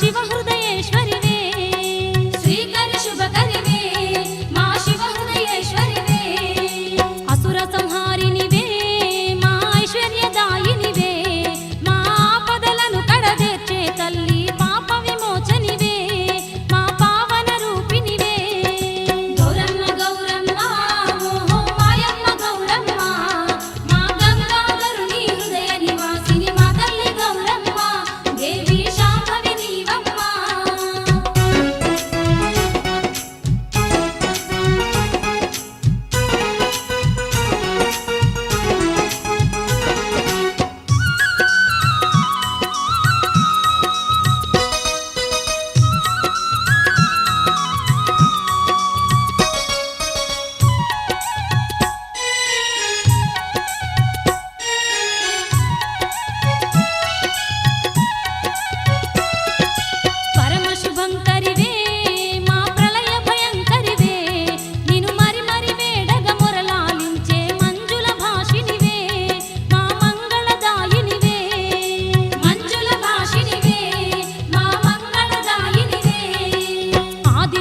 বিবাহের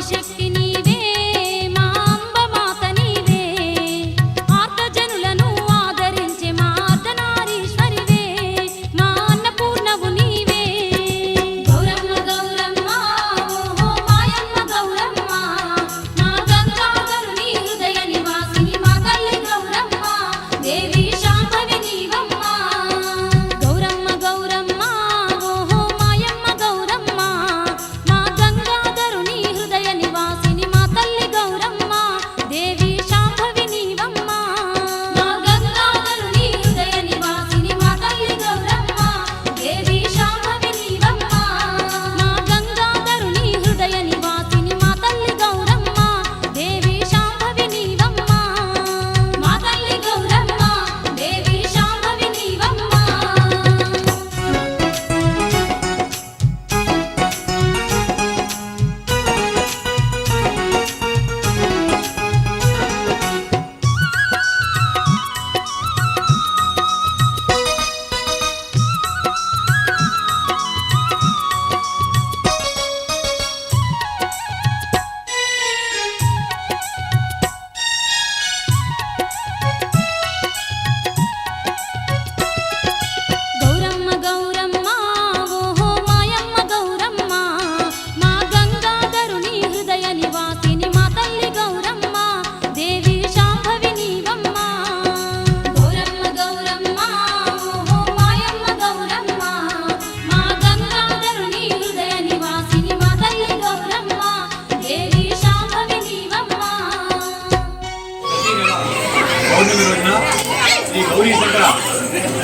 Shakti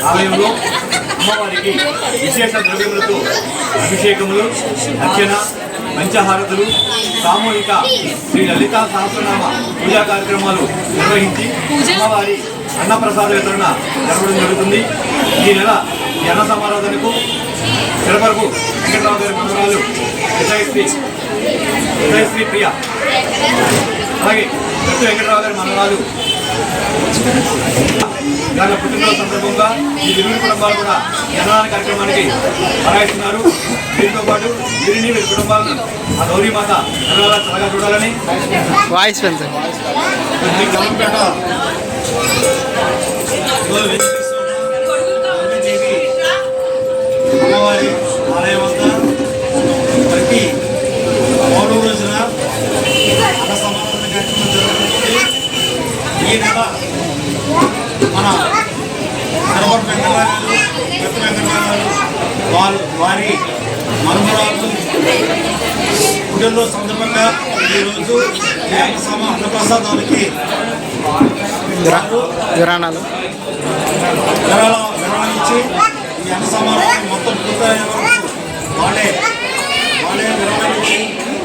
ఆలయంలో అమ్మవారికి విశేష ద్రవ్యములతో అభిషేకములు అర్చన పంచహారతులు సామూహిక శ్రీ లలితా సహస్రనామ పూజా కార్యక్రమాలు నిర్వహించి అమ్మవారి అన్నప్రసాద వితరణ జరగడం జరుగుతుంది. ఈ నెల ఈ అన్న సమారాధనకు తిరుపరకు వెంకటరావు గారి మనవరాలు విజయశ్రీ విజయశ్రీ ప్రియ. అలాగే దత్తు వెంకటరావు గారి మనవరాలు దాని పుట్టినరోజు సందర్భంగా ఈ ఇరువురు కుటుంబాలు కూడా జననాల కార్యక్రమానికి బరాయిస్తున్నారు దీంతో పాటు వీరిని వీరి కుటుంబాలను ఆ గౌరీ మాత జనాల చల్లగా చూడాలని వాయిస్ పెంచండి నెల మన తిరుపతి వెంకటరాజు పెద్ద వెంకటరాజు వారు వారి మనుమరాలు పుట్టినరోజు సందర్భంగా ఈరోజు సమ అన్నప్రసాదానికి వారు విరాణాలు. విరాళ విరాళం ఇచ్చి ఈ అన్న సమారాధన మొత్తం పూర్తయ్యే వరకు వాళ్ళే వాళ్ళే విరాళం ఇచ్చి